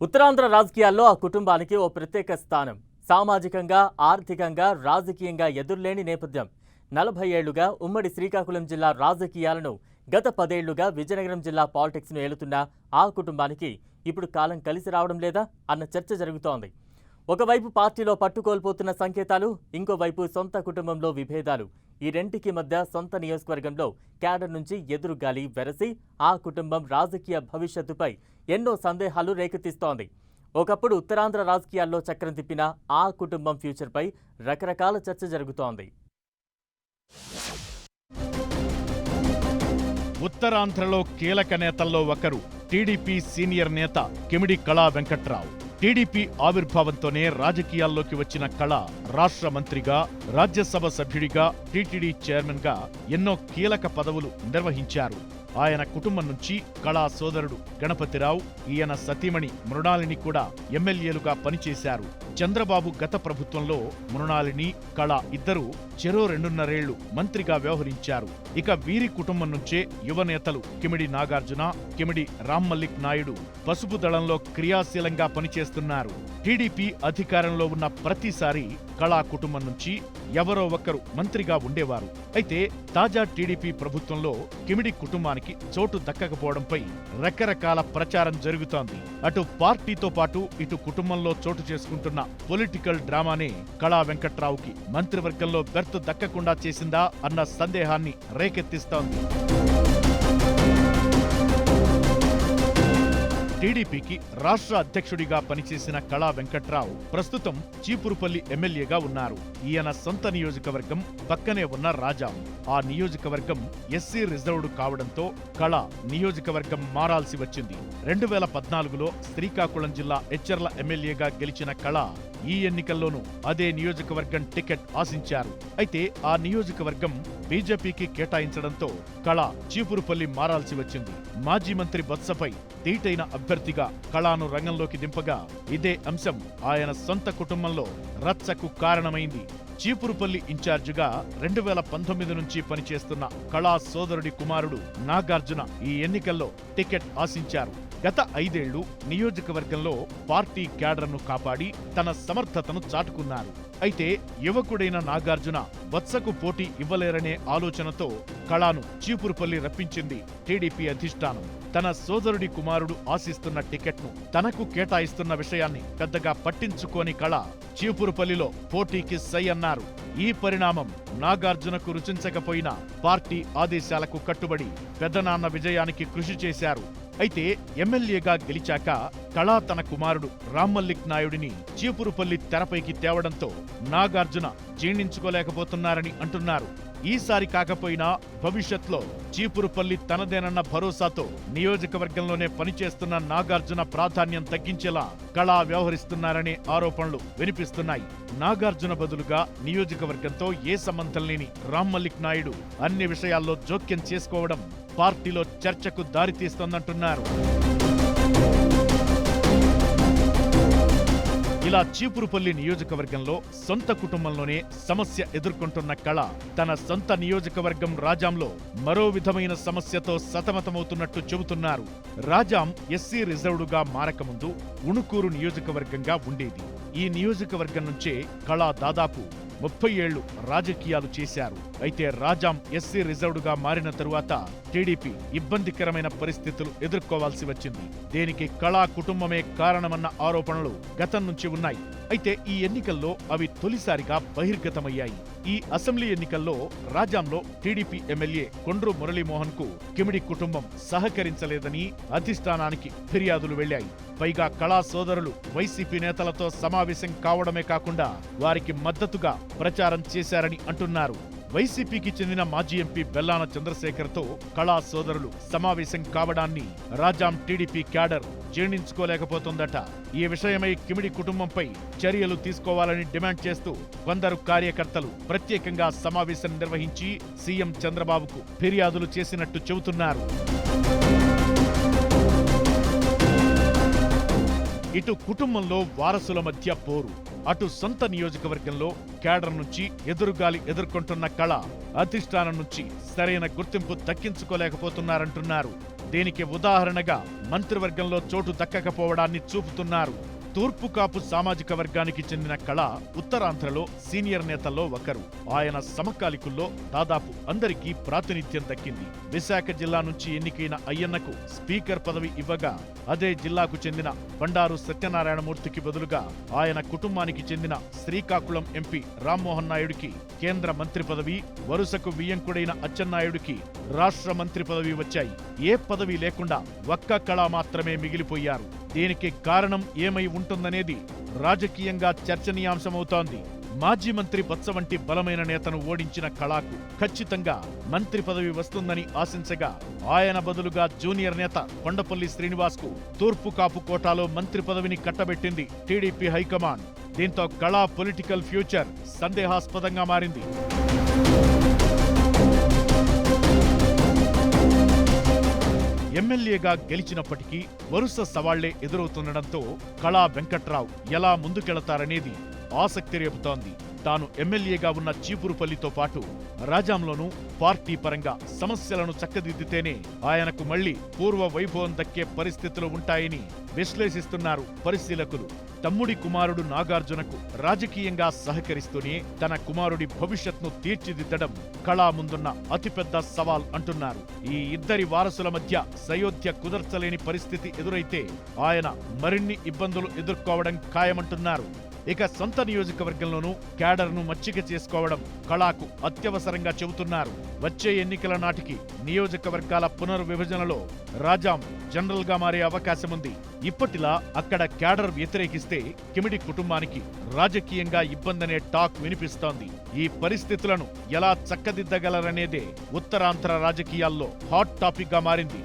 ఉత్తరాంధ్ర రాజకీయాల్లో ఆ కుటుంబానికి ఓ ప్రత్యేక స్థానం. సామాజికంగా ఆర్థికంగా రాజకీయంగా ఎదుర్లేని నేపథ్యం. నలభై ఏళ్ళుగా ఉమ్మడి శ్రీకాకుళం జిల్లా రాజకీయాలను గత పదేళ్ళుగా విజయనగరం జిల్లా పాలిటిక్స్ను ఏలుతున్న ఆ కుటుంబానికి ఇప్పుడు కాలం కలిసి రావడం లేదా అన్న చర్చ జరుగుతోంది. ఒకవైపు పార్టీలో పట్టుకోల్పోతున్న సంకేతాలు ఇంకోవైపు సొంత కుటుంబంలో విభేదాలు. ఈ రెంటికి మధ్య సొంత నియోజకవర్గంలో క్యాడర్ నుంచి ఎదురుగాలి వెరసి ఆ కుటుంబం రాజకీయ భవిష్యత్తుపై ఎన్నో సందేహాలు రేకెత్తిస్తోంది. ఒకప్పుడు ఉత్తరాంధ్ర రాజకీయాల్లో చక్రం తిప్పిన ఆ కుటుంబం ఫ్యూచర్పై రకరకాల చర్చ జరుగుతోంది. ఉత్తరాంధ్రలో కీలక నేతల్లో ఒకరు టీడీపీ సీనియర్ నేత కిమిడి కళా వెంకట్రావు. టీడీపీ ఆవిర్భావంతోనే రాజకీయాల్లోకి వచ్చిన కళ రాష్ట్ర మంత్రిగా రాజ్యసభ సభ్యుడిగా టీటీడీ చైర్మన్గా ఎన్నో కీలక పదవులు నిర్వహించారు. ఆయన కుటుంబం నుంచి కళా సోదరుడు గణపతిరావు ఈయన సతీమణి మృణాలిని కూడా ఎమ్మెల్యేలుగా పనిచేశారు. చంద్రబాబు గత ప్రభుత్వంలో మృణాలిని కళ ఇద్దరూ చెరో రెండున్నరేళ్ళు మంత్రిగా వ్యవహరించారు. ఇక వీరి కుటుంబం నుంచే యువ నేతలు కిమిడి నాగార్జున కిమిడి రామ్మల్లిక్ నాయుడు పసుపు దళంలో క్రియాశీలంగా పనిచేస్తున్నారు. టీడీపీ అధికారంలో ఉన్న ప్రతిసారి కళా కుటుంబం నుంచి ఎవరో ఒక్కరు మంత్రిగా ఉండేవారు. అయితే తాజా టీడీపీ ప్రభుత్వంలో కిమిడి కుటుంబానికి చోటు దక్కకపోవడంపై రకరకాల ప్రచారం జరుగుతోంది. అటు పార్టీతో పాటు ఇటు కుటుంబంలో చోటు చేసుకుంటున్న పొలిటికల్ డ్రామానే కళా వెంకట్రావుకి మంత్రివర్గంలో బెర్త్ దక్కకుండా చేసిందా అన్న సందేహాన్ని రేకెత్తిస్తోంది. టీడీపీకి రాష్ట్ర అధ్యక్షుడిగా పనిచేసిన కళా వెంకట్రావు ప్రస్తుతం చీపురుపల్లి ఎమ్మెల్యేగా ఉన్నారు. ఈయన సొంత నియోజకవర్గం పక్కనే ఉన్న రాజాం. ఆ నియోజకవర్గం ఎస్సీ రిజర్వ్డ్ కావడంతో కళ నియోజకవర్గం మారాల్సి వచ్చింది. రెండు వేల పద్నాలుగులో శ్రీకాకుళం జిల్లా హెచ్చర్ల ఎమ్మెల్యేగా గెలిచిన కళ ఈ ఎన్నికల్లోనూ అదే నియోజకవర్గం టికెట్ ఆశించారు. అయితే ఆ నియోజకవర్గం బీజేపీకి కేటాయించడంతో కళ చీపురుపల్లి మారాల్సి వచ్చింది. మాజీ మంత్రి బత్సపై దీటైన అభ్యర్థిగా కళాను రంగంలోకి దింపగా ఇదే అంశం ఆయన సొంత కుటుంబంలో రచ్చకు కారణమైంది. చీపురుపల్లి ఇన్ఛార్జిగా రెండు వేల పంతొమ్మిది నుంచి పనిచేస్తున్న కళా సోదరుడి కుమారుడు నాగార్జున ఈ ఎన్నికల్లో టికెట్ ఆశించారు. గత ఐదేళ్ళు నియోజకవర్గంలో పార్టీ క్యాడర్ను కాపాడి తన సమర్థతను చాటుకున్నారు. అయితే యువకుడైన నాగార్జున వత్సకు పోటీ ఇవ్వలేరనే ఆలోచనతో కళాను చీపురుపల్లి రప్పించింది టీడీపీ అధిష్టానం. తన సోదరుడి కుమారుడు ఆశిస్తున్న టికెట్ను తనకు కేటాయిస్తున్న విషయాన్ని పెద్దగా పట్టించుకోని కళ చీపురుపల్లిలో పోటీకి సై అన్నారు. ఈ పరిణామం నాగార్జునకు రుచించకపోయినా పార్టీ ఆదేశాలకు కట్టుబడి పెద్దనాన్న విజయానికి కృషి చేశారు. అయితే ఎమ్మెల్యేగా గెలిచాక కళా తన కుమారుడు రామ్మల్లిక్ నాయుడిని చీపురుపల్లి తెరపైకి తేవడంతో నాగార్జున జీర్ణించుకోలేకపోతున్నారని అంటున్నారు. ఈసారి కాకపోయినా భవిష్యత్లో చీపురుపల్లి తనదేనన్న భరోసాతో నియోజకవర్గంలోనే పనిచేస్తున్న నాగార్జున ప్రాధాన్యం తగ్గించేలా కళా వ్యవహరిస్తున్నారనే ఆరోపణలు వినిపిస్తున్నాయి. నాగార్జున బదులుగా నియోజకవర్గంతో ఏ సంబంధం లేని రామ్మల్లిక్ నాయుడు అన్ని విషయాల్లో జోక్యం చేసుకోవడం పార్టీలో చర్చకు దారితీస్తోందంటున్నారు. జిల్లా చీపురుపల్లి నియోజకవర్గంలో సొంత కుటుంబంలోనే సమస్య ఎదుర్కొంటున్న కళ తన సొంత నియోజకవర్గం రాజాంలో మరో విధమైన సమస్యతో సతమతమవుతున్నట్టు చెబుతున్నారు. రాజాం ఎస్సీ రిజర్వ్డుగా మారకముందు ఉణుకూరు నియోజకవర్గంగా ఉండేది. ఈ నియోజకవర్గం నుంచే కళ దాదాపు ముప్పై ఏళ్ళు రాజకీయాలు చేశారు. అయితే రాజాం ఎస్సీ రిజర్వ్డ్గా మారిన తరువాత టీడీపీ ఇబ్బందికరమైన పరిస్థితులు ఎదుర్కోవాల్సి వచ్చింది. దీనికి కళా కుటుంబమే కారణమన్న ఆరోపణలు గతం నుంచి ఉన్నాయి. అయితే ఈ ఎన్నికల్లో అవి తొలిసారిగా బహిర్గతమయ్యాయి. ఈ అసెంబ్లీ ఎన్నికల్లో రాజాంలో టీడీపీ ఎమ్మెల్యే కొండ్రు మురళీమోహన్కు కిమిడి కుటుంబం సహకరించలేదని అధిష్టానానికి ఫిర్యాదులు వెళ్ళాయి పైగా కళా సోదరులు వైసీపీ నేతలతో సమావేశం కావడమే కాకుండా వారికి మద్దతుగా ప్రచారం చేశారని అంటున్నారు. వైసీపీకి చెందిన మాజీ ఎంపీ బెల్లాన చంద్రశేఖర్తో కళా సోదరులు సమావేశం కావడాన్ని రాజాం టీడీపీ క్యాడర్ జీర్ణించుకోలేకపోతుందట. ఈ విషయమై కిమిడి కుటుంబంపై చర్యలు తీసుకోవాలని డిమాండ్ చేస్తూ కొందరు కార్యకర్తలు ప్రత్యేకంగా సమావేశం నిర్వహించి సీఎం చంద్రబాబుకు ఫిర్యాదులు చేసినట్టు చెబుతున్నారు. ఇటు కుటుంబంలో వారసుల మధ్య పోరు. అటు సొంత నియోజకవర్గంలో కేడర్ నుంచి ఎదురుగాలి ఎదుర్కొంటున్న కళ అధిష్టానం నుంచి సరైన గుర్తింపు దక్కించుకోలేకపోతున్నారంటున్నారు. దీనికి ఉదాహరణగా మంత్రివర్గంలో చోటు దక్కకపోవడాన్ని చూపుతున్నారు. తూర్పు కాపు సామాజిక వర్గానికి చెందిన కళ ఉత్తరాంధ్రలో సీనియర్ నేతల్లో ఒకరు. ఆయన సమకాలికుల్లో దాదాపు అందరికీ ప్రాతినిధ్యం దక్కింది. విశాఖ జిల్లా నుంచి ఎన్నికైన అయ్యన్నకు స్పీకర్ పదవి ఇవ్వగా అదే జిల్లాకు చెందిన బండారు సత్యనారాయణమూర్తికి బదులుగా ఆయన కుటుంబానికి చెందిన శ్రీకాకుళం ఎంపీ రామ్మోహన్ నాయుడికి కేంద్ర మంత్రి పదవి వరుసకు వియ్యంకుడైన అచ్చెన్నాయుడికి రాష్ట్ర మంత్రి పదవి వచ్చాయి. ఏ పదవి లేకుండా ఒక్క కళ మాత్రమే మిగిలిపోయారు. దీనికి కారణం ఏమై ఉంటుందనేది రాజకీయంగా చర్చనీయాంశమవుతోంది. మాజీ మంత్రి బొత్స వంటి బలమైన నేతను ఓడించిన కళాకు ఖచ్చితంగా మంత్రి పదవి వస్తుందని ఆశించగా ఆయన బదులుగా జూనియర్ నేత కొండపల్లి శ్రీనివాస్కు తూర్పు కాపు కోటాలో మంత్రి పదవిని కట్టబెట్టింది టీడీపీ హైకమాండ్. దీంతో కళా పొలిటికల్ ఫ్యూచర్ సందేహాస్పదంగా మారింది. ఎమ్మెల్యేగా గెలిచినప్పటికీ వరుస సవాళ్ళే ఎదురవుతుండటంతో కళా వెంకట్రావు ఎలా ముందుకెళతారనేది ఆసక్తి రేపుతోంది. తాను ఎమ్మెల్యేగా ఉన్న చీపురుపల్లితో పాటు రాజాంలోనూ పార్టీ పరంగా సమస్యలను చక్కదిద్దితేనే ఆయనకు మళ్ళీ పూర్వ వైభవం దక్కే పరిస్థితులు ఉంటాయని విశ్లేషిస్తున్నారు పరిశీలకులు. తమ్ముడి కుమారుడు నాగార్జునకు రాజకీయంగా సహకరిస్తూనే తన కుమారుడి భవిష్యత్ను తీర్చిదిద్దడం కళా ముందున్న అతిపెద్ద సవాల్ అంటున్నారు. ఈ ఇద్దరి వారసుల మధ్య సయోధ్య కుదర్చలేని పరిస్థితి ఎదురైతే ఆయన మరిన్ని ఇబ్బందులు ఎదుర్కోవడం ఖాయమంటున్నారు. ఇక సొంత నియోజకవర్గంలోనూ క్యాడర్ను మచ్చిక చేసుకోవడం కళాకు అత్యవసరంగా చెబుతున్నారు. వచ్చే ఎన్నికల నాటికి నియోజకవర్గాల పునర్విభజనలో రాజాం జనరల్గా మారే అవకాశం ఉంది ఇప్పటిలా అక్కడ క్యాడర్ వ్యతిరేకిస్తే కిమిడి కుటుంబానికి రాజకీయంగా ఇబ్బందనే టాక్ వినిపిస్తోంది. ఈ పరిస్థితులను ఎలా చక్కదిద్దగలరనేదే ఉత్తరాంధ్ర రాజకీయాల్లో హాట్ టాపిక్గా మారింది.